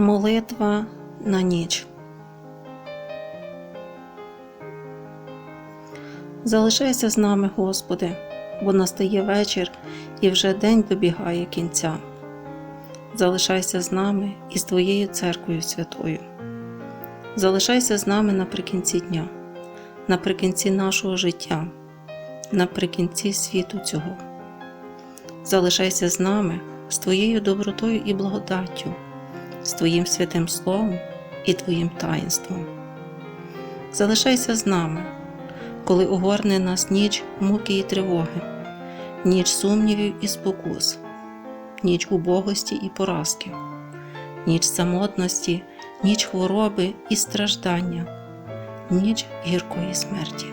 Молитва на ніч. Залишайся з нами, Господи, бо настає вечір і вже день добігає кінця. Залишайся з нами і з Твоєю церквою святою. Залишайся з нами наприкінці дня, наприкінці нашого життя, наприкінці світу цього. Залишайся з нами з Твоєю добротою і благодаттю, з Твоїм святим Словом і Твоїм таїнством. Залишайся з нами, коли огорне нас ніч муки і тривоги, ніч сумнівів і спокус, ніч убогості і поразки, ніч самотності, ніч хвороби і страждання, ніч гіркої смерті.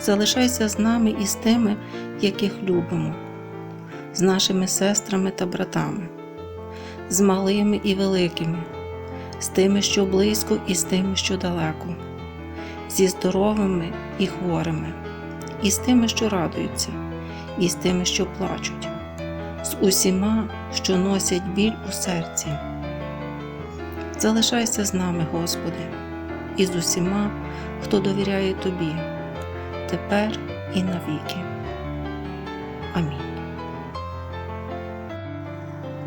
Залишайся з нами і з тими, яких любимо, з нашими сестрами та братами, з малими і великими, з тими, що близько, і з тими, що далеко, зі здоровими і хворими, і з тими, що радуються, і з тими, що плачуть, з усіма, що носять біль у серці. Залишайся з нами, Господи, і з усіма, хто довіряє Тобі, тепер і навіки. Амінь.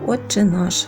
Отче наш,